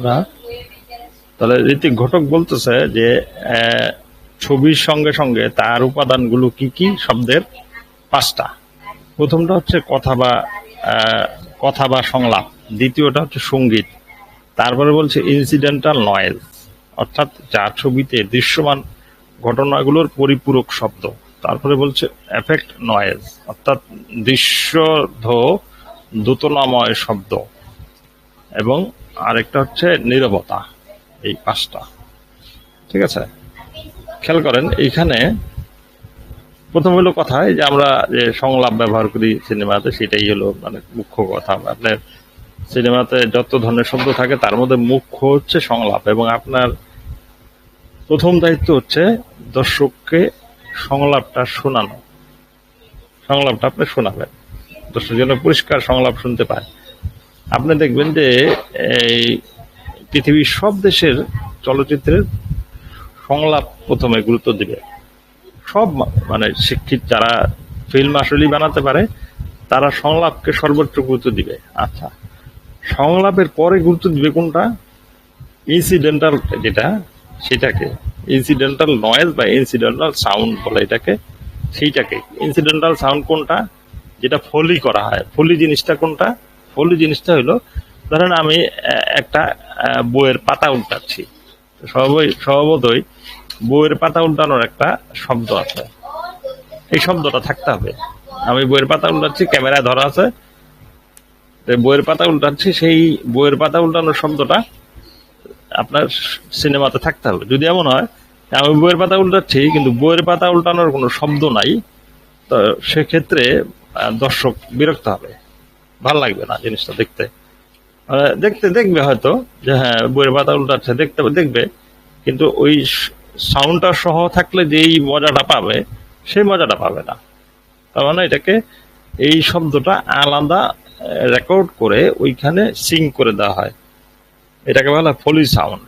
আমরা। তাহলে ঋতিক ঘটক বলতেছে যে ছবির সঙ্গে সঙ্গে তার উপাদানগুলো কি কি শব্দের? পাঁচটা। প্রথমটা হচ্ছে কথা বা কথা বা সংলাপ। দ্বিতীয়টা হচ্ছে সংগীত। তারপরে বলছে ইনসিডেন্টাল নয়েজ অর্থাৎ যার ছবিতে দৃশ্যমান ঘটনাগুলোর পরিপূরক শব্দ। তারপরে বলছে এফেক্ট নয়েজ অর্থাৎ দৃশ্যধ দোতনাময় শব্দ। এবং আরেকটা হচ্ছে নীরবতা, এই পাঁচটা। ঠিক আছে? খেয়াল করেন, এইখানে প্রথম হলো কথা যে আমরা যে সংলাপ ব্যবহার করি সিনেমাতে, সেটাই হলো মানে মুখ্য কথা। আপনার সিনেমাতে যত ধরনের শব্দ থাকে, তার মধ্যে মুখ্য হচ্ছে সংলাপ এবং আপনার প্রথম দায়িত্ব হচ্ছে দর্শককে সংলাপটা শোনানো। সংলাপটা আপনি শোনাবেন। দর্শক যেন পরিষ্কার সংলাপ শুনতে পায়। আপনি দেখবেন যে, এই পৃথিবীর সব দেশের চলচ্চিত্রের সংলাপ প্রথমে গুরুত্ব দিবে। সব মানে শিক্ষিত যারা ফিল্ম আসলেই বানাতে পারে, তারা সংলাপকে সর্বোচ্চ গুরুত্ব দিবে। আচ্ছা সংলাপের পরে গুরুত্ব দিবে কোনটা? ইনসিডেন্টাল যেটা, সেটাকে। ইনসিডেন্টাল নয়েজ বা ইনসিডেন্টাল সাউন্ড বলে এটাকে, সেইটাকে। ইনসিডেন্টাল সাউন্ড কোনটা? যেটা ফলি করা হয়। ফলি জিনিসটা কোনটা? ফলি জিনিসটা হলো, ধরেন আমি একটা বইয়ের পাতা উল্টাচ্ছি। স্বভাবতই বইয়ের পাতা উল্টানোর একটা শব্দ আছে। এই শব্দটা থাকতে হবে। আমি বইয়ের পাতা উল্টাচ্ছি, ক্যামেরায় ধরা আছে। বইয়ের পাতা উল্টাচ্ছি, সেই বইয়ের পাতা উল্টানোর শব্দটা আপনার সিনেমাতে থাকতে হবে। যদি এমন হয়, আমি বইয়ের পাতা উল্টাচ্ছি, কিন্তু বইয়ের পাতা উল্টানোর কোনো শব্দ নাই, তো সেক্ষেত্রে দর্শক বিরক্ত হবে। ভালো লাগবে না জিনিসটা দেখতে। দেখতে দেখবে হয়তো, যে হ্যাঁ বইয়ের পাতা উল্টাচ্ছে, দেখতে দেখবে, কিন্তু ওই সাউন্ডটা সহ থাকলে যেই মজাটা পাবে, সেই মজাটা পাবে না। তার মানে এটাকে এই শব্দটা আলাদা রেকর্ড করে ওইখানে সিং করে দেওয়া হয়। এটাকে বলা ফলি সাউন্ড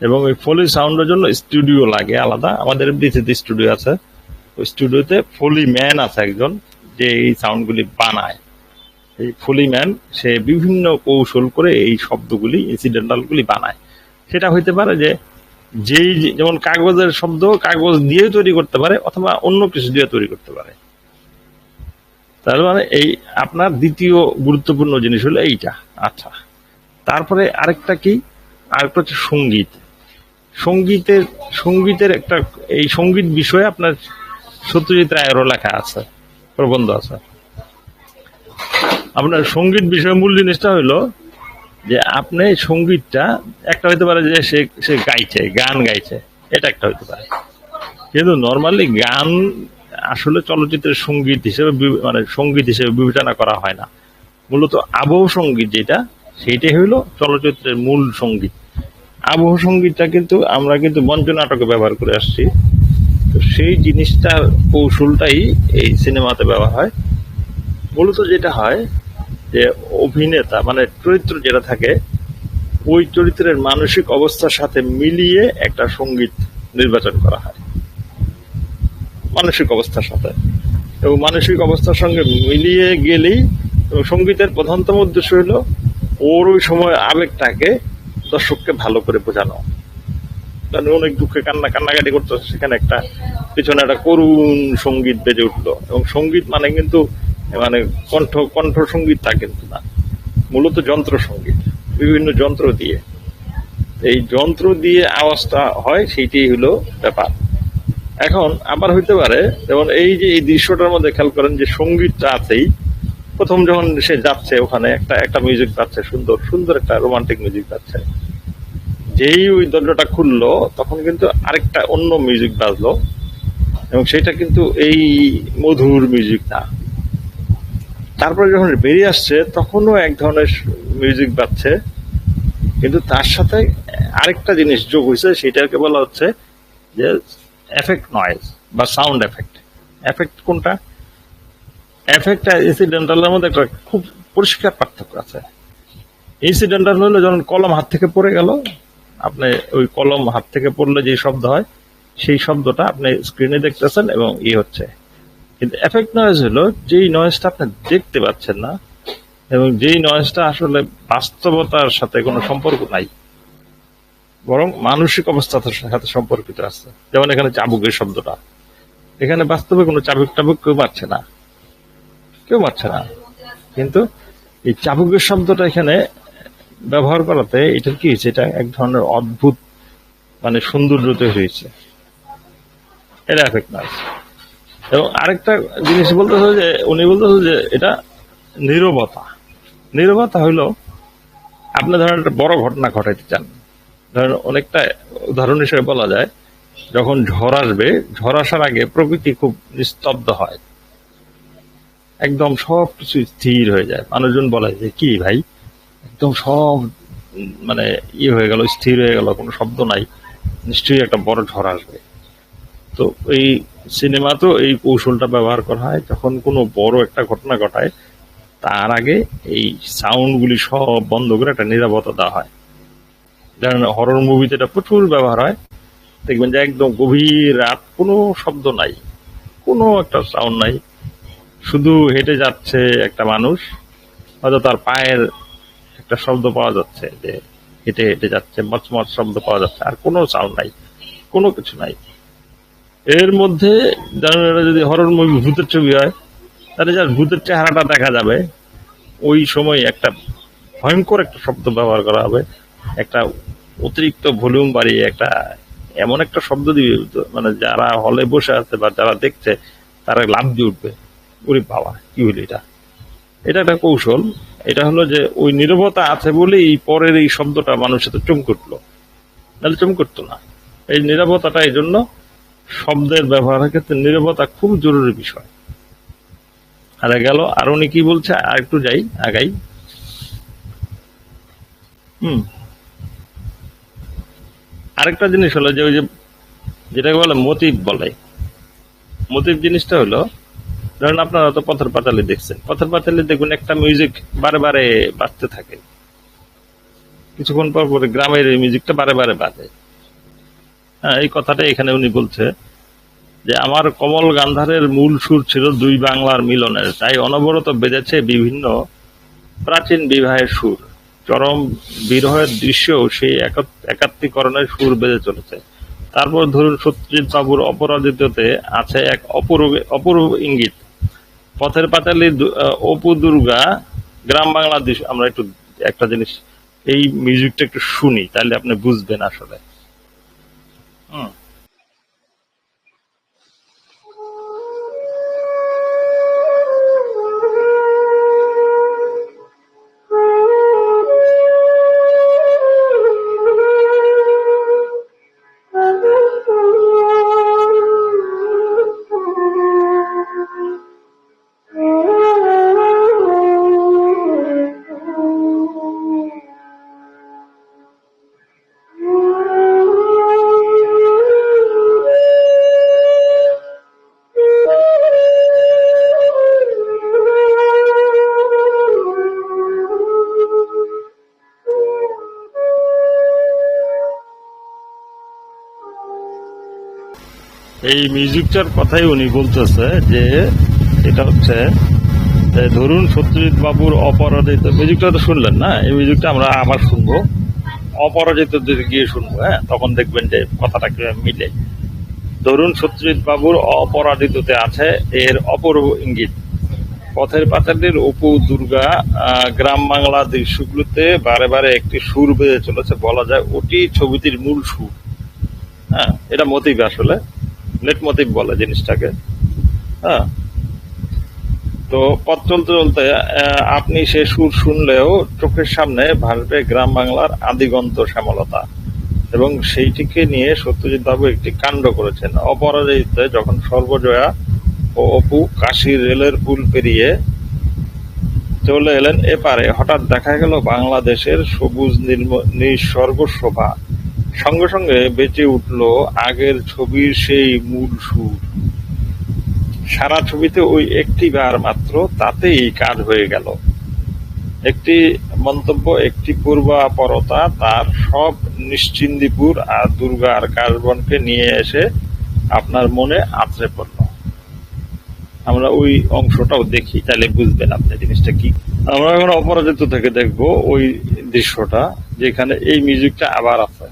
এবং ওই ফলি সাউন্ডের জন্য স্টুডিও লাগে আলাদা। আমাদের বিসিতে স্টুডিও আছে, ওই স্টুডিওতে ফলি ম্যান আছে একজন, যে এই সাউন্ডগুলি বানায়। এই ফলি ম্যান, সে বিভিন্ন কৌশল করে এই শব্দগুলি ইনসিডেন্টালগুলি বানায়। সেটা হইতে পারে যে, যেই যেমন কাগজের শব্দ, কাগজ দিয়ে তৈরি করতে পারে, অথবা অন্য কিছু দিয়ে তৈরি করতে পারে। তার মানে এই আপনার দ্বিতীয় গুরুত্বপূর্ণ জিনিস হলো এইটা আচ্ছা। তারপরে আরেকটা কি? আরেকটা হচ্ছে সংগীত। সঙ্গীতের সঙ্গীতের একটা, এই সংগীত বিষয়ে আপনার সত্যজিৎ রায়েরও লেখা আছে, প্রবন্ধ আছে। আপনার সংগীত বিষয়ে মূল জিনিসটা হলো যে আপনি সঙ্গীতটা, একটা হইতে পারে যে সে সে গাইছে, গান গাইছে, এটা একটা হইতে পারে। কিন্তু নর্মালি গান আসলে চলচ্চিত্রের সংগীত হিসেবে মানে সংগীত হিসেবে বিবেচনা করা হয় না। মূলত আবহ সংগীত যেটা, সেইটাই হইল চলচ্চিত্রের মূল সংগীত। আবহ সঙ্গীতটা কিন্তু আমরা কিন্তু মঞ্চ নাটকে ব্যবহার করে আসছি। তো সেই জিনিসটার কৌশলটাই এই সিনেমাতে ব্যবহার হয়। মূলত যেটা হয় যে অভিনেতা মানে চরিত্র যেটা থাকে, ওই চরিত্রের মানসিক অবস্থার সাথে মিলিয়ে একটা সংগীত নির্বাচন করা হয়। মানসিক অবস্থার সাথে। এবং মানসিক অবস্থার সঙ্গে মিলিয়ে গেলেই এবং সঙ্গীতের প্রধানতম উদ্দেশ্য হলো ওর ওই সময় আবেগটাকে দর্শককে ভালো করে বোঝানো। কারণ অনেক দুঃখে কান্না, কান্নাকাটি করতো, সেখানে একটা, পিছনে একটা করুণ সংগীত বেজে উঠল। এবং সংগীত মানে কিন্তু মানে কণ্ঠ কণ্ঠ সংগীত তা কিন্তু না। মূলত যন্ত্র সংগীত বিভিন্ন যন্ত্র দিয়ে। এই যন্ত্র দিয়ে আওয়াজটা হয়, সেইটাই হলো ব্যাপার। এখন আবার হইতে পারে, যেমন এই যে এই দৃশ্যটার মধ্যে খেয়াল করেন যে সঙ্গীতটা আছেই। প্রথম যখন সে যাচ্ছে ওখানে, একটা একটা মিউজিক পাচ্ছে সুন্দর সুন্দর একটা রোমান্টিক মিউজিক পাচ্ছে যেই ওই দরজাটা খুললো, তখন কিন্তু আরেকটা অন্য মিউজিক বাজলো। এবং সেটা কিন্তু এই মধুর মিউজিক না। তারপরে যখন বেরিয়ে আসছে, তখনও এক ধরনের মিউজিক বাজছে। কিন্তু তার সাথে আরেকটা জিনিস যোগ হয়েছে, সেটাকে বলা হচ্ছে যে এফেক্ট নয়েজ বা সাউন্ড এফেক্ট এফেক্ট কোনটা? এফেক্ট ইনসিডেন্টালের মধ্যে একটা খুব পরিষ্কার পার্থক্য আছে। ইনসিডেন্টাল হলো যখন কলম হাত থেকে পড়ে গেল, আপনি ওই কলম হাত থেকে পড়লে যে শব্দ হয়, সেই শব্দটা আপনি স্ক্রিনে দেখতেছেন এবং ই হচ্ছে। কিন্তু এফেক্ট নয়েজ হলো, যেই নয়েজটা আপনি দেখতে পাচ্ছেন না, এবং যেই নয়েজটা আসলে বাস্তবতার সাথে কোনো সম্পর্ক নাই, বরং মানসিক অবস্থার সাথে সম্পর্কিত আছে। যেমন এখানে চাবুকের শব্দটা। এখানে বাস্তবে কোনো চাবুক টাবুক কেউ মারছে না। কেউ মারছে না। কিন্তু এই চাবুকের শব্দটা এখানে ব্যবহার করাতে এটা কি হয়েছে? এটা এক ধরনের অদ্ভুত মানে সৌন্দর্য তৈরি হয়েছে। এটা এফেক্ট না এবং আরেকটা জিনিস বলতেছে যে, উনি বলতেছে যে এটা নীরবতা। নীরবতা হইল, আপনি ধরেন একটা বড় ঘটনা ঘটাইতে চান। ধরেন অনেকটা উদাহরণ হিসেবে বলা যায়, যখন ঝড় আসবে, ঝড় আসার আগে প্রকৃতি খুব নিস্তব্ধ হয়। একদম সব কিছু স্থির হয়ে যায়। মানুষজন বলে যে, কি ভাই? একদম সব মানে ইয়ে হয়ে গেল, স্থির হয়ে গেল, কোনো শব্দ নাই। নিশ্চয়ই একটা বড় ঝড় আসবে। তো এই সিনেমাতেও এই কৌশলটা ব্যবহার করা হয়, যখন কোনো বড় একটা ঘটনা ঘটায়, তার আগে এই সাউন্ডগুলি সব বন্ধ করে একটা নিরাপত্তা দেওয়া হয়। যেমন হরর মুভিতে এটা প্রচুর ব্যবহার হয়। দেখবেন যে একদম গভীর রাত, কোনো শব্দ নাই, কোনো একটা সাউন্ড নাই। শুধু হেঁটে যাচ্ছে একটা মানুষ, হয়তো তার পায়ের একটা শব্দ পাওয়া যাচ্ছে যে হেঁটে হেঁটে যাচ্ছে, মচমচ শব্দ পাওয়া যাচ্ছে, আর কোনো সাউন্ড নাই, কোনো কিছু নাই। এর মধ্যে যদি হরর মুভি ভূতের ছবি হয়, তাহলে যার ভূতের চেহারাটা দেখা যাবে, ওই সময় একটা ভয়ঙ্কর একটা শব্দ ব্যবহার করা হবে, একটা অতিরিক্ত ভলিউম বাড়িয়ে একটা এমন একটা শব্দ দিবে মানে যারা হলে বসে আছে বা যারা দেখছে, তারা লাভ দিয়ে উঠবে। ওরে বাবা, কি হইল এটা? এটা একটা কৌশল। এটা হলো যে ওই নীরবতা আছে বলে এই পরের এই শব্দটা মানুষের চমকে উঠল। নাহলে চমকে উঠতো না। এই নীরবতাটা এই জন্য শব্দের ব্যবহারের ক্ষেত্রে নীরবতা খুব জরুরি বিষয়। আর গেল, আর উনি কি বলছে? আর একটু যাই, আগাই। হুম। আরেকটা জিনিস হলো যে ওই যে যেটাকে বলে মতিব বলে। মতিব জিনিসটা হলো, ধরেন আপনারা তো পথের পাতালি দেখছেন। পথের পাতালি দেখুন, একটা মিউজিক বারে বারে বাজতে থাকে। কিছুক্ষণ পর পরে গ্রামের মিউজিকটা বারে বারে বাজে। এই কথাটা এখানে উনি বলছে যে, আমার কমল গান্ধারের মূল সুর ছিল দুই বাংলার মিলনের। তাই অনবরত বেজেছে বিভিন্ন প্রাচীন বিবাহের সুর। চরম বিরহের দৃশ্যও সেই একাত- একাত্মীকরণের সুর বেজে চলেছে। তারপর ধরুন সত্যজিৎ বাবুর অপরাজিততে আছে এক অপূর্ব অপূর্ব ইঙ্গিত। পথের পাতালি দু- অপু দুর্গা, গ্রাম বাংলা দৃশ্য আমরা একটু একটা জিনিস, এই মিউজিকটা একটু শুনি, তাহলে আপনি বুঝবেন আসলে। হুম এই মিউজিকটার কথাই উনি বলতেছে যে, এটা হচ্ছে ধরুন সত্যজিৎ বাবুর অপরাজিত, মিউজিকটা তো শুনলেন না? এই মিউজিকটা আমরা আবার শুনব। অপরাজিত গিয়ে শুনব হ্যাঁ? তখন দেখবেন যে কথাটা কীভাবে মিলে। ধরুন সত্যজিৎ বাবুর অপরাজিততে আছে এর অপূর্ব ইঙ্গিত। পথের পাঁচালীর অপু দুর্গা গ্রাম বাংলা দৃশ্যগুলোতে বারে বারে একটি সুর বেজে চলেছে, বলা যায় ওটি ছবিটির মূল সুর। হ্যাঁ? এটা মতিব আসলে। নেট বলে জিনিসটাকে। হ্যাঁ? তো পথ চলতে চলতে আপনি সে সুর শুনলেও চোখের সামনে ভাসবে গ্রাম বাংলার আদিগন্ত শ্যামলতা। এবং সেইটিকে নিয়ে সত্যজিৎ বাবু একটি কাণ্ড করেছেন। অপরাজিতে যখন সর্বজয়া ও অপু কাশী রেলের পুল পেরিয়ে চলে এলেন এপারে, হঠাৎ দেখা গেল বাংলাদেশের সবুজ নিসর্গ শোভা। সঙ্গে সঙ্গে বেঁচে উঠল আগের ছবির সেই মূল সুর। সারা ছবিতে ওই একটি বার মাত্র তাতেই কাজ হয়ে গেল। একটি মন্তব্য, একটি পূর্বাপরতা, তার সব নিশ্চিন্দিপুর আর দুর্গার কাশবনকে নিয়ে এসে আপনার মনে আছড়ে পড়ল। আমরা ওই অংশটাও দেখি, তাহলে বুঝবেন আপনি জিনিসটা কি। আমরা এখন অপরাজিত থেকে দেখব ওই দৃশ্যটা, যেখানে এই মিউজিকটা আবার আছে।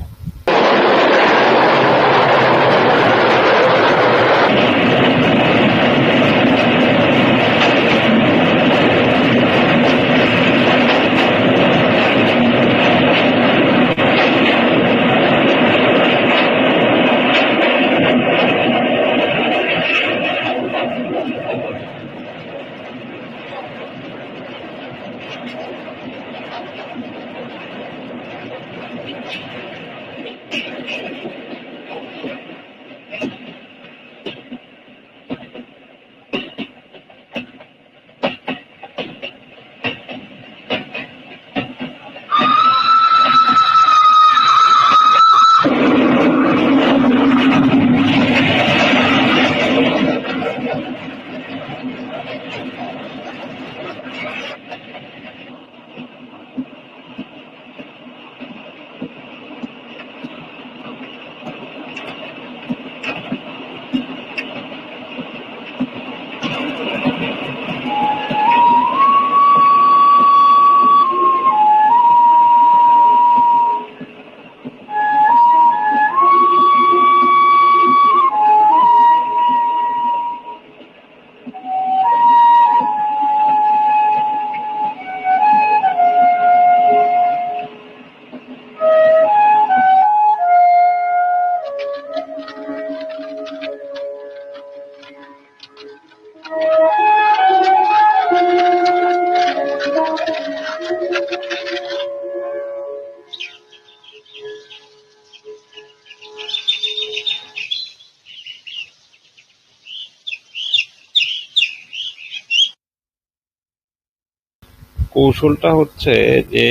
কৌশলটা হচ্ছে যে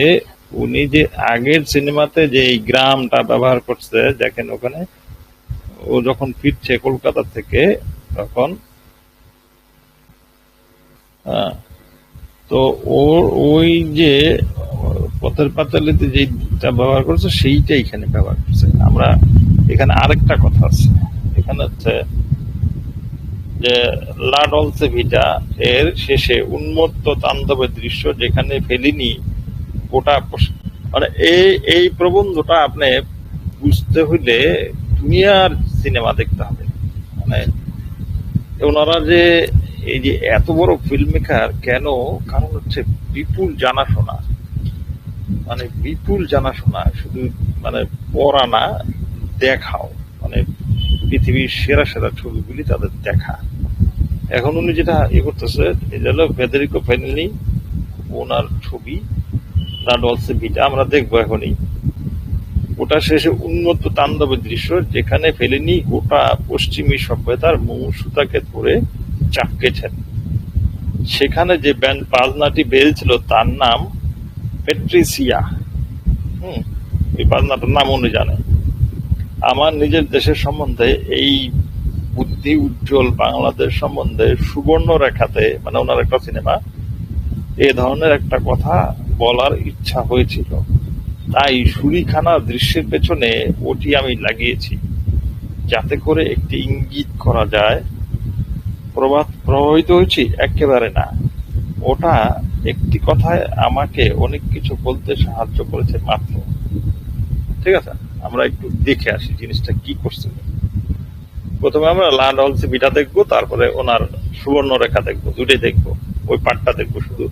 উনি যে আগের সিনেমাতে যে এই গ্রামটা ব্যবহার করছে দেখেন ওখানে ও যখন ফিরছে কলকাতা থেকে তখন আহ, তো ওর ওই যে পথের পাঁচালিতে যেটা ব্যবহার করছে সেইটা এখানে ব্যবহার করছে। আমরা এখানে আরেকটা কথা আছে। এখানে হচ্ছে যে লা ডলসে ভিটা এর শেষে উন্মত্ত তাণ্ডবের দৃশ্য যেখানে ফেলিনি গোটা মানে এই এই প্রবন্ধটা আপনি বুঝতে হইলে দুনিয়ার সিনেমা দেখতে হবে। মানে ওনারা যে এই যে এত বড় ফিল্ম মেকার কেন? কারণ হচ্ছে বিপুল জানাশোনা। মানে বিপুল জানাশোনা, শুধু মানে পড়া না, দেখাও। মানে পৃথিবীর সেরা সেরা ছবিগুলি তাদের দেখা। এখন উনি যেটা ইয়ে করতেছে এটা হলো ফেদেরিকো ফেনিনি ওনার ছবি দা ডলসে ভিটা, আমরা দেখব এখনই। ওটা শেষে উন্নত তাণ্ডবের দৃশ্য, যেখানে ফেলেনি গোটা পশ্চিমী সভ্যতার মৌসুতাকে ধরে চাপকেছেন। সেখানে যে ব্যান্ড বাজনাটি বেজছিল তার নাম পেট্রিসিয়া। হুম, এই বাজনাটার নাম উনি জানে আমার নিজের দেশের সম্বন্ধে এই বুদ্ধি উজ্জ্বল বাংলাদেশ সম্বন্ধে সুবর্ণ রেখাতে মানে ওনার একটা সিনেমা, এ ধরনের একটা কথা বলার ইচ্ছা হয়েছিল। তাই সুরিখানা দৃশ্যের পেছনে ওটি আমি লাগিয়েছি, যাতে করে একটি ইঙ্গিত করা যায়। প্রভাত প্রভাবিত হয়েছি? একেবারে না। ওটা একটি কথায় আমাকে অনেক কিছু বলতে সাহায্য করেছে মাত্র। ঠিক আছে? আমরা একটু দেখে আসি জিনিসটা কি করছে প্রথমে আমরা লাল হলসে বিটা দেখব তারপরে ওনার সুবর্ণ রেখা দেখব দুটোই দেখব ওই পাটটা দেখব শুধু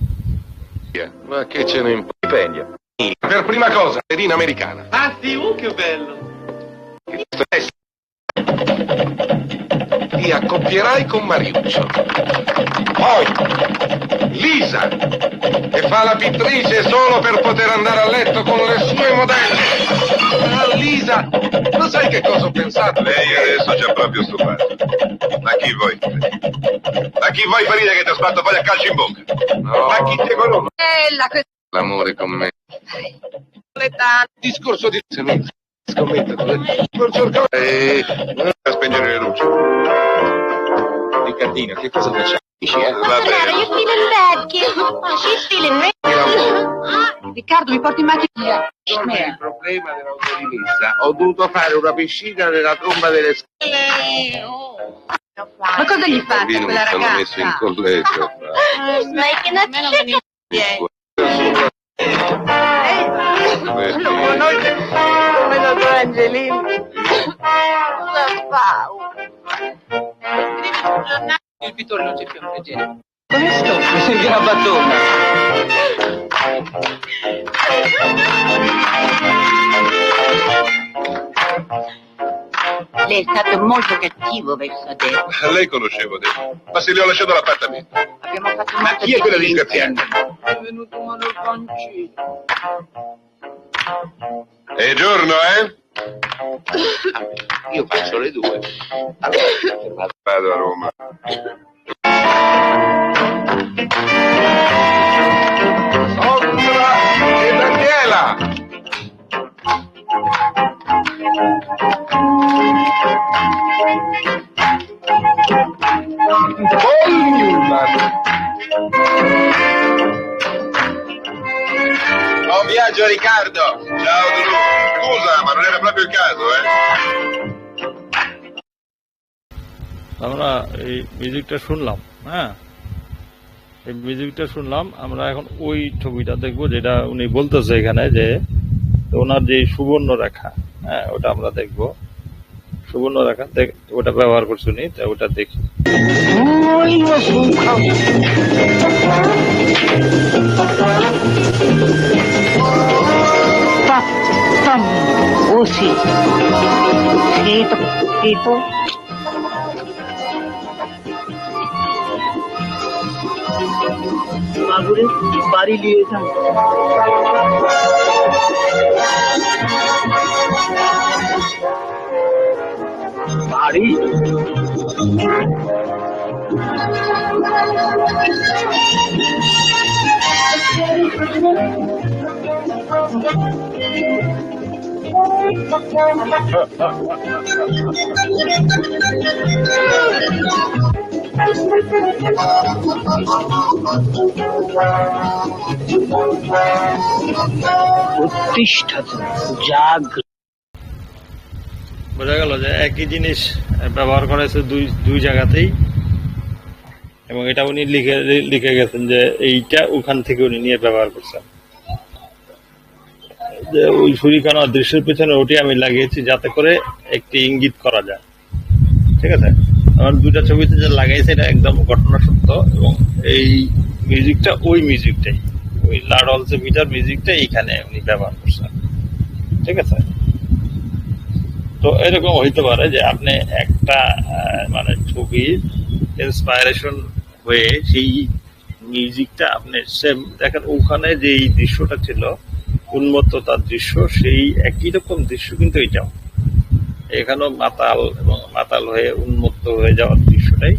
Ma che ce ne importa? Stipendio. Per prima cosa, pedina americana. Ah sì, uh, che bello! Ti accoppierai con Mariuccio. Poi, Lisa, che fa la pittrice solo per poter andare a letto con le sue modelle. Ah, Lisa, lo sai che cosa ho pensato? Lei adesso ci ha proprio stufato. Ma chi vuoi? Ma chi vuoi farire che ti sbatto poi a calcio in bocca? No, Ma chi ti conosce? Bella questa l'amore con me. Discorso di... Se non scommetto, discorso Eh, A spengere le luci. Riccardino, che cosa facciamo? Dici, eh? Va bene. you feeling bad, kid? Oh, she's feeling real. Riccardo, mi porti in macchina? Per il problema dell'autorimessa ho dovuto fare una piscina nella tromba delle scale. Ma cosa gli fate a bambino mi quella sono messo in ragazza? collegio. He's making a chicken. Fa? Scrivi sul giornale. Il pittore non c'è più a leggere. Come sto? Mi sembra una battuta. Lei è stato molto cattivo verso te. Lei conoscevo te. Ma se le ho lasciato l'appartamento. Abbiamo fatto Ma molto chi è quella disgraziata? È venuto male il pancino. È giorno, eh? Io faccio le due. Allora, Vado a Roma. Sondra e Daniela! Paul viaggio, Riccardo! Ciao, Drew. Scusa, ma non era proprio il caso, eh? আমরা এই মিউজিকটা শুনলাম হ্যাঁ? এই মিউজিকটা শুনলাম আমরা এখন ওই ছবিটা দেখব যেটা উনি বলতেছে এখানে যে ওনার যে সুবর্ণ রেখা হ্যাঁ ওটা আমরা দেখব। সুবর্ণ রেখা দেখ- ওটা ব্যবহার করছি উনি তা ওটা দেখি। Sì. Sì, tipo. মাগুরে বাড়ি নিয়ে বাড়ি বোঝা গেল যে একই জিনিস ব্যবহার করা হয়েছে দুই দুই জায়গাতেই। এবং এটা উনি লিখে লিখে গেছেন যে এইটা ওখান থেকে উনি নিয়ে ব্যবহার করছেন। ওই ছুরিখানা দৃশ্যের পেছনে ওটি আমি লাগিয়েছি যাতে করে একটি ইঙ্গিত করা যায়। ঠিক আছে? আমার দুটা ছবিতে যে লাগাইছে এটা একদম ঘটনা সত্য এবং এই মিউজিকটা ওই মিউজিকটাই। ওই লাড অলসে মিটার মিউজিকটা এইখানে উনি ব্যবহার করছেন। ঠিক আছে? তো এরকম হইতে পারে যে আপনি একটা মানে ছবির ইন্সপায়ারেশন হয়ে সেই মিউজিকটা আপনি সেম দেখেন ওখানে যে এই দৃশ্যটা ছিল উন্মত্ততার দৃশ্য, সেই একই রকম দৃশ্য কিন্তু এটাও। এখানেও মাতাল এবং মাতাল হয়ে উন্মত্ত হয়ে যাওয়ার দৃশ্যটাই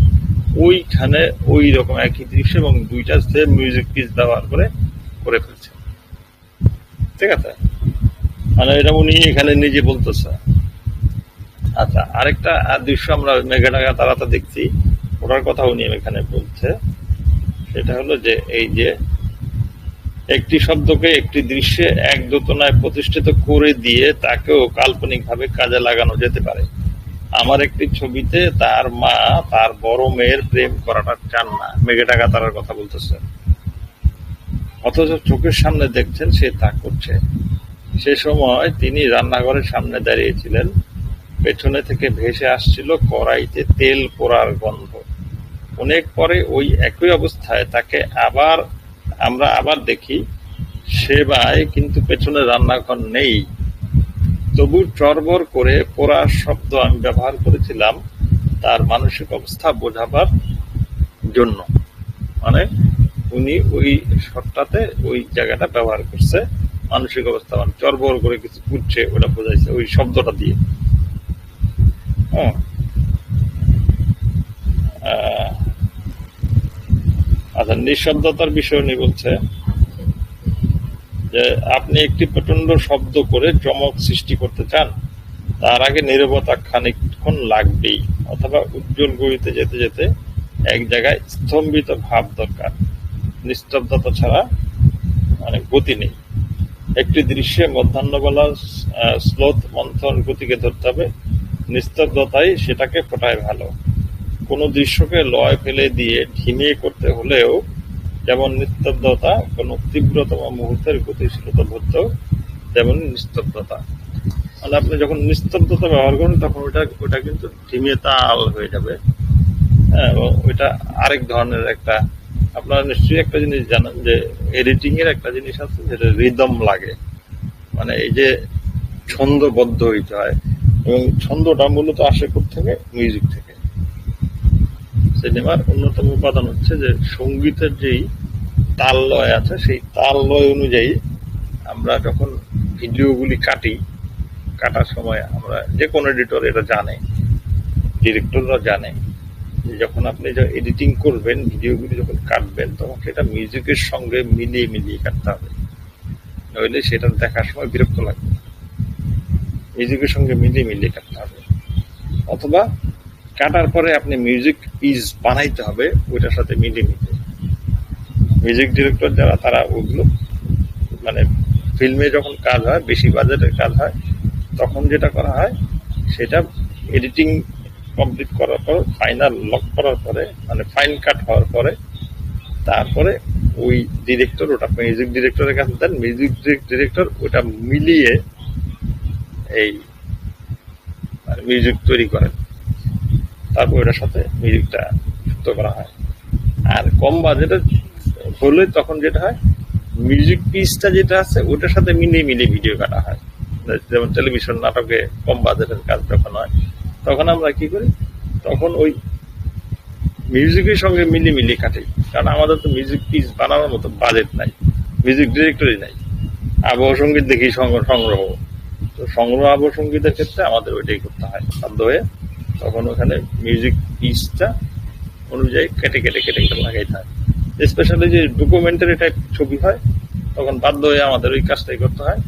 ওইখানে ওই রকম একই দৃশ্য এবং দুইটা সেম মিউজিক পিস ব্যবহার করে করে ফেলছে। ঠিক আছে? মানে এটা উনি এখানে নিজে বলতেছে। আচ্ছা আরেকটা আর দৃশ্য আমরা মেঘাডাঙ্গা তারাতে দেখছি। ওটার কথা উনি এখানে বলছে। সেটা হলো যে এই যে একটি শব্দকে একটি দৃশ্যে এক দোতনায় প্রতিষ্ঠিত করে দিয়ে তাকেও কাল্পনিকভাবে কাজে লাগানো যেতে পারে। আমার একটি ছবিতে তার মা তার বড় মেয়ের প্রেম করাটা চান না। মেঘেটাকা তারার কথা বলতেছে। অথচ চোখের সামনে দেখছেন সে তা করছে। সে সময় তিনি রান্নাঘরের সামনে দাঁড়িয়েছিলেন। পেছনে থেকে ভেসে আসছিল কড়াইতে তেল পোড়ার গন্ধ। অনেক পরে ওই একই অবস্থায় তাকে আবার আমরা আবার দেখি, সেবায় কিন্তু পেছনে রান্নাঘর নেই। তবু চরবর করে পোড়ার শব্দ আমি ব্যবহার করেছিলাম, তার মানসিক অবস্থা বোঝাবার জন্য। মানে উনি ওই শটটাতে ওই জায়গাটা ব্যবহার করছে, মানসিক অবস্থা মানে চরবর করে কিছু করছে, ওটা বোঝাইছে ওই শব্দটা দিয়ে। হ্যাঁ আচ্ছা নিঃশব্দতার বিষয় নিয়ে বলছে যে, আপনি একটি প্রচণ্ড শব্দ করে চমক সৃষ্টি করতে চান, তার আগে নীরবতা খানিকক্ষণ লাগবেই, অথবা উজ্জ্বল গড়িতে যেতে যেতে এক জায়গায় স্তম্ভিত ভাব দরকার। নিস্তব্ধতা ছাড়া মানে গতি নেই। একটি দৃশ্যে মধ্যাহ্নবেলা স্লোথ মন্থন গতিকে ধরতে হবে। নিস্তব্ধতাই সেটাকে ফোটায় ভালো। কোনো দৃশ্যকে লয় ফেলে দিয়ে ঢিমিয়ে করতে হলেও যেমন নিস্তব্ধতা কোনো তীব্রতম মুহূর্তের গতিশীলতা ধরতেও তেমন নিস্তব্ধতা। মানে আপনি যখন নিস্তব্ধতা ব্যবহার করেন, তখন ওটা ওটা কিন্তু ধিমে তাল হয়ে যাবে। হ্যাঁ এবং ওইটা আরেক ধরনের একটা, আপনারা নিশ্চয়ই একটা জিনিস জানেন যে এডিটিং এর একটা জিনিস আছে যেটা রিদম লাগে। মানে এই যে ছন্দবদ্ধ হইতে হয়, এবং ছন্দটা মূলত আসে থেকে মিউজিক থেকে। সিনেমার অন্যতম উপাদান হচ্ছে যে সঙ্গীতের যেই তাল লয় আছে, সেই তাল লয় অনুযায়ী আমরা যখন ভিডিওগুলি কাটি, কাটার সময় আমরা যে কোনো এডিটর এটা জানে, ডিরেক্টররা জানে যে যখন আপনি এডিটিং করবেন, ভিডিওগুলি যখন কাটবেন, তখন সেটা মিউজিকের সঙ্গে মিলিয়ে মিলিয়ে কাটতে হবে। নইলে সেটা দেখার সময় বিরক্ত লাগবে। মিউজিকের সঙ্গে মিলিয়ে মিলিয়ে কাটতে হবে। অথবা কাটার পরে আপনি মিউজিক পিস বানাইতে হবে, ওইটার সাথে মিলিয়ে মিলিয়ে মিউজিক ডিরেক্টর যারা, তারা ওগুলো মানে ফিল্মে যখন কাজ হয়, বেশি বাজেটের কাজ হয়, তখন যেটা করা হয়, সেটা এডিটিং কমপ্লিট করার পর ফাইনাল লক করার পরে মানে ফাইন কাট হওয়ার পরে, তারপরে ওই ডিরেক্টর ওটা মিউজিক ডিরেক্টরের কাছে দেন মিউজিক ডিরেক্টর ওটা মিলিয়ে এই মিউজিক তৈরি করেন। তারপর ওটার সাথে মিউজিকটা যুক্ত করা হয়। আর কম বাজেটের হলে তখন যেটা হয় মিউজিক পিসটা যেটা আছে, ওটার সাথে মিলিয়ে মিলিয়ে ভিডিও কাটা হয়। যেমন টেলিভিশন নাটকে কম বাজেটের কাজ যখন হয়, তখন আমরা কি করি, তখন ওই মিউজিকের সঙ্গে মিলিয়ে মিলিয়ে কাটি। কারণ আমাদের তো মিউজিক পিস বানানোর মতো বাজেট নাই মিউজিক ডিরেক্টরই নাই। আবহ সংগীত দেখি সংগ্রহ সংগ্রহ। তো সংগ্রহ আবহ সঙ্গীতের ক্ষেত্রে আমাদের ওইটাই করতে হয় বাধ্য হয়ে তখন ওখানে মিউজিক পিসটা অনুযায়ী কেটে কেটে কেটে কেটে লাগাইতে হয় স্পেশালি যে ডকুমেন্টারি টাইপ ছবি হয়, তখন বাধ্য হয়ে আমাদের ওই কাজটাই করতে হয়।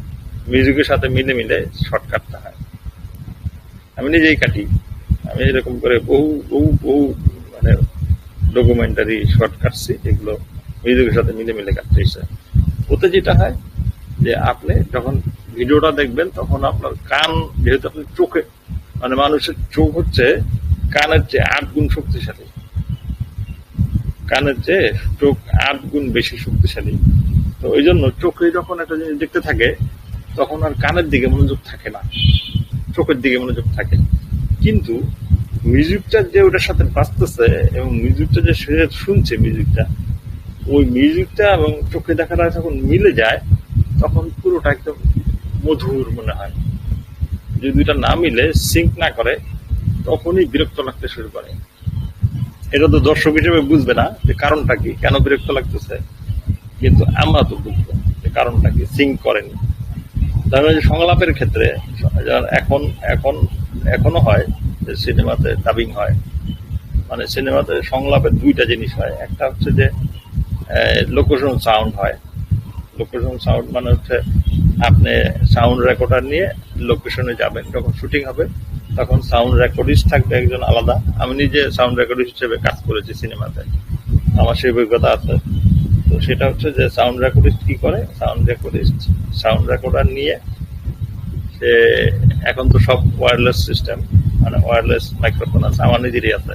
মিউজিকের সাথে মিলে মিলে শর্ট কাটতে হয়। আমি নিজেই কাটি। আমি এরকম করে বহু বহু বহু মানে ডকুমেন্টারি শর্ট কাটছি এগুলো মিউজিকের সাথে মিলে মিলে কাটতে ইচ্ছে ওতে যেটা হয়, যে আপনি যখন ভিডিওটা দেখবেন, তখন আপনার কান যেহেতু আপনি চোখে মানে মানুষের চোখ হচ্ছে কানের চেয়ে আট গুণ শক্তিশালী। কানের চেয়ে চোখ আট গুণ বেশি শক্তিশালী। তো ওই জন্য চোখে যখন একটা জিনিস দেখতে থাকে, তখন আর কানের দিকে মনোযোগ থাকে না। চোখের দিকে মনোযোগ থাকে। কিন্তু মিউজিকটা যে ওটার সাথে বাঁচতেছে এবং মিউজিকটা যে সে শুনছে মিউজিকটা, ওই মিউজিকটা এবং চোখে দেখাটা যখন মিলে যায়, তখন পুরোটা একদম মধুর মনে হয়। যদি দুইটা না মিলে সিঙ্ক না করে, তখনই বিরক্ত লাগতে শুরু করে। এটা তো দর্শক হিসেবে বুঝবে না যে কারণটা কি, কেন বিরক্ত লাগতেছে। কিন্তু আমরা তো বুঝব যে কারণটা কি সিঙ্ক করেনি। ধরেন যে সংলাপের ক্ষেত্রে এখন এখন, এখনও হয় যে সিনেমাতে ডাবিং হয়। মানে সিনেমাতে সংলাপের দুইটা জিনিস হয়। একটা হচ্ছে যে লোকেশন সাউন্ড হয়। লোকেশন সাউন্ড মানে হচ্ছে আপনি সাউন্ড রেকর্ডার নিয়ে লোকেশনে যাবেন, যখন শুটিং হবে, তখন সাউন্ড রেকর্ডিস্ট থাকবে একজন আলাদা। আমি নিজে সাউন্ড রেকর্ডিস্ট হিসেবে কাজ করেছি সিনেমাতে। আমার সেই অভিজ্ঞতা আছে। তো সেটা হচ্ছে যে সাউন্ড রেকর্ডিস্ট কি করে? সাউন্ড রেকর্ডিস্ট সাউন্ড রেকর্ডার নিয়ে সে, এখন তো সব ওয়্যারলেস সিস্টেম মানে ওয়্যারলেস মাইক্রোফোন আছে, আমার নিজেরই আছে।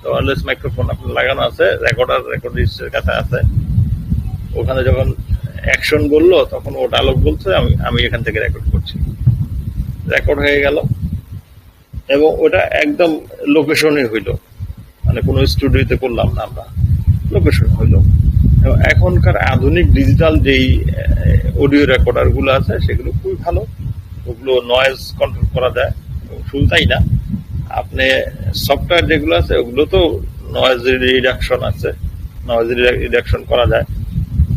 তো ওয়্যারলেস মাইক্রোফোন আপনার লাগানো আছে রেকর্ডার রেকর্ডিস্টের কাছে আছে। ওখানে যখন অ্যাকশন বলল, তখন ও ডায়লগ বলছে, আমি আমি এখান থেকে রেকর্ড করছি। রেকর্ড হয়ে গেল। এবং ওটা একদম লোকেশনে হইল। মানে কোনো স্টুডিওতে করলাম না আমরা। লোকেশন হইল। এবং এখনকার আধুনিক ডিজিটাল যেই অডিও রেকর্ডারগুলো আছে, সেগুলো খুবই ভালো। ওগুলো নয়েজ কন্ট্রোল করা যায়। শুধু তাই না। আপনি সফটওয়্যার যেগুলো আছে, ওগুলো তো নয়েজ রিডাকশন আছে। নয়েজ রিডাকশন করা যায়।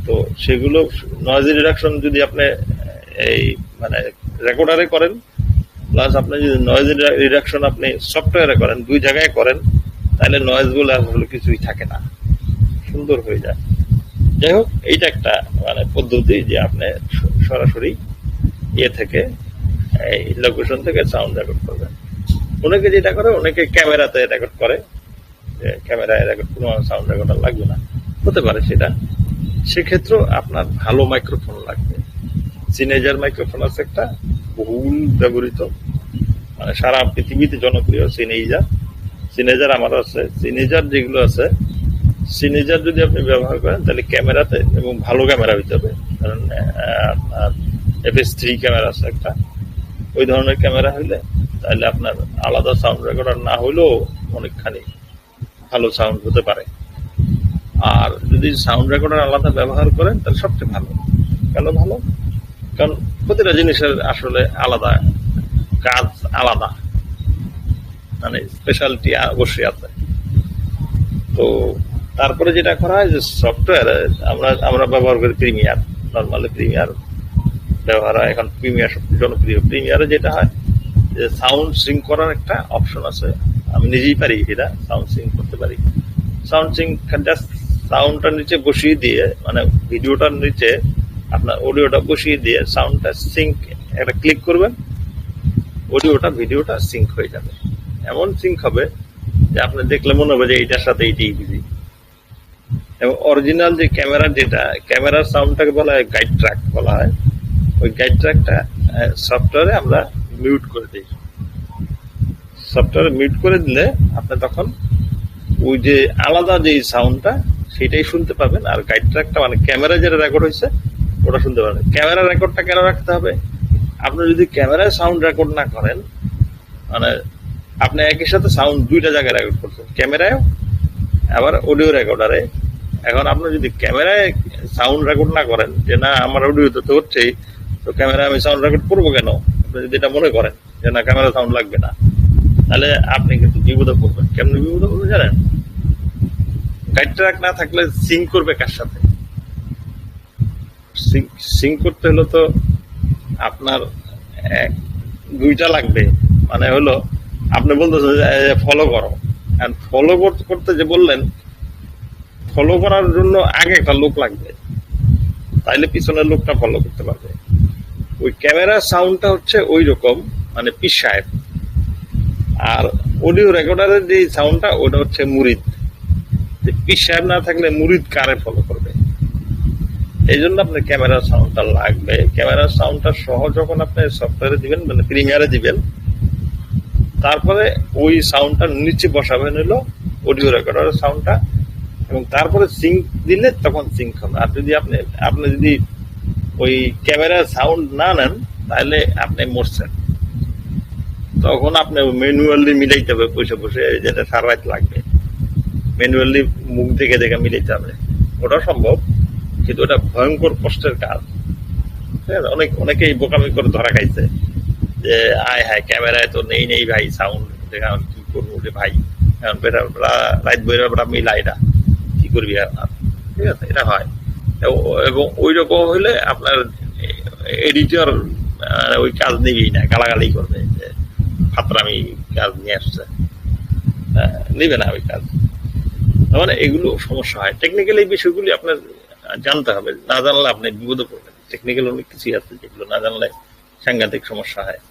তো সেগুলো নয়েজ রিডাকশন যদি আপনি, এই মানে রেকর্ডারে করেন প্লাস আপনি যদি নয়েজ রিডাকশন আপনি সফটওয়্যারে করেন, দুই জায়গায় করেন, তাহলে নয়েজগুলো আসলে কিছুই থাকে না। সুন্দর হয়ে যায়। যাই হোক, এইটা একটা মানে পদ্ধতি যে আপনি সরাসরি ইয়ে থেকে, এই লোকেশন থেকে সাউন্ড রেকর্ড করবেন। অনেকে যেটা করে, অনেকে ক্যামেরাতে রেকর্ড করে। ক্যামেরায় রেকর্ড কোনো সাউন্ড রেকর্ডার লাগবে না। হতে পারে সেটা। সেক্ষেত্রেও আপনার ভালো মাইক্রোফোন লাগবে। সিনেজার মাইক্রোফোন আছে একটা। বহুল ব্যবহৃত। মানে সারা পৃথিবীতে জনপ্রিয় সিনেজার সিনেজার আমার আছে। সিনেজার যেগুলো আছে সিনেজার যদি আপনি ব্যবহার করেন, তাহলে ক্যামেরাতে এবং ভালো ক্যামেরা হইতে হবে। কারণ আপনার এফএস থ্রি ক্যামেরা আছে একটা। ওই ধরনের ক্যামেরা হইলে তাহলে আপনার আলাদা সাউন্ড রেকর্ডার না হইলেও অনেকখানি ভালো সাউন্ড হতে পারে। আর যদি সাউন্ড রেকর্ডার আলাদা ব্যবহার করেন, তাহলে সবচেয়ে ভালো। কেন ভালো? কারণ প্রতিটা জিনিসের আসলে আলাদা, কাজ আলাদা। মানে স্পেশালিটি অবশ্যই আছে। তো তারপরে যেটা করা হয় যে সফটওয়্যার আমরা আমরা ব্যবহার করি প্রিমিয়ার নর্মালি প্রিমিয়ার ব্যবহার হয়। এখন প্রিমিয়ার জনপ্রিয়। প্রিমিয়ারে যেটা হয় যে সাউন্ড সিং করার একটা অপশন আছে। আমি নিজেই পারি এটা সাউন্ড সিং করতে পারি। সাউন্ড সিঙ্ক জাস্ট সাউন্ডটা নিচে বসিয়ে দিয়ে মানে ভিডিওটার নিচে আপনার অডিওটা বসিয়ে দিয়ে সাউন্ডটা সিঙ্ক একটা ক্লিক করবেন, অডিওটা, ভিডিওটা সিঙ্ক হয়ে যাবে। এমন সিঙ্ক হবে যে আপনি দেখলে মনে হবে যে এইটার সাথে এইটাই বিজি এবং অরিজিনাল যে ক্যামেরা যেটা ক্যামেরার সাউন্ডটাকে বলা হয় গাইড ট্র্যাক বলা হয়। ওই গাইড ট্র্যাকটা সফটওয়্যারে আমরা মিউট করে দিই। সফটওয়্যারে মিউট করে দিলে আপনি তখন ওই যে আলাদা যে সাউন্ডটা সেটাই শুনতে পাবেন। আর গাইড ট্র্যাকটা মানে ক্যামেরা যেটা রেকর্ড হয়েছে ওটা শুনতে পাবেন ক্যামেরা রেকর্ডটা কেন রাখতে হবে? আপনি যদি ক্যামেরায় সাউন্ড রেকর্ড না করেন মানে আপনি একই সাথে সাউন্ড দুইটা জায়গায় রেকর্ড করছেন ক্যামেরায় আবার অডিও রেকর্ডারে এখন আপনি যদি ক্যামেরায় সাউন্ড রেকর্ড না করেন, যে না, আমার অডিওতে তো হচ্ছেই, তো ক্যামেরা আমি সাউন্ড রেকর্ড করব কেন? আপনি যদি এটা মনে করেন, যে না, ক্যামেরা সাউন্ড লাগবে না, তাহলে আপনি কিন্তু বিপদে পড়বেন। কেমন বিপদে পড়বেন জানেন? গাইড ট্র্যাক না থাকলে সিঙ্ক করবে কার সাথে? সিঙ্ক করতে হলে তো আপনার এক, দুইটা লাগবে। মানে হলো, আপনি বলতেছেন যে ফলো করো। ফলো করতে যে বললেন ফলো করার জন্য আগে একটা লোক লাগবে। তাইলে পিছনের লোকটা ফলো করতে পারবে। ওই ক্যামেরার সাউন্ডটা হচ্ছে ওই রকম মানে পিস সাহেব। আর অডিও রেকর্ডারের যে সাউন্ডটা ওটা হচ্ছে মুরিদ। পিস সাহেব না থাকলে মুরিদ কারে ফলো করবে? এই জন্য আপনার ক্যামেরার সাউন্ডটা লাগবে। ক্যামেরার সাউন্ডটা সহ যখন আপনি সফটওয়্যারে দিবেন মানে প্রিমিয়ারে দিবেন, তারপরে ওই সাউন্ডটা নিচে বসাবেন হলো অডিও রেকর্ডারের সাউন্ডটা এবং তারপরে সিঙ্ক দিলে তখন সিঙ্ক হবে। আর যদি আপনি আপনি যদি ওই ক্যামেরার সাউন্ড না নেন, তাহলে আপনি মরছেন। তখন আপনি ম্যানুয়ালি মিলাইতে হবে, বসে বসে যেটা সারা রাত লাগবে। ম্যানুয়ালি মুখ দেখে দেখে মিলাইতে হবে। ওটা সম্ভব। কিন্তু ওটা ভয়ঙ্কর কষ্টের কাজ। ঠিক অনেক অনেকেই বোকামি করে ধরা খাইছে যে আয় হায় ক্যামেরায় তো নেই নেই ভাই সাউন্ড কি করব রে ভাই? এখন বেটা রাত বেটা মিলা এটা কি করবি আর? ঠিক আছে এটা হয়। এবং- ওই রকম হইলে আপনার এডিটর ওই কাজ নিবেই না গালাগালি করবে যে ফাতরামি কাজ নিয়ে আসছে। আহ, নিবে না ওই কাজ। মানে এগুলো সমস্যা হয়। টেকনিক্যালি বিষয়গুলি আপনার জানতে হবে, না জানলে আপনি বিপদে পড়বেন। টেকনিক্যাল অনেক কিছুই আছে যেগুলো না জানলে সাংঘাতিক সমস্যা হয়।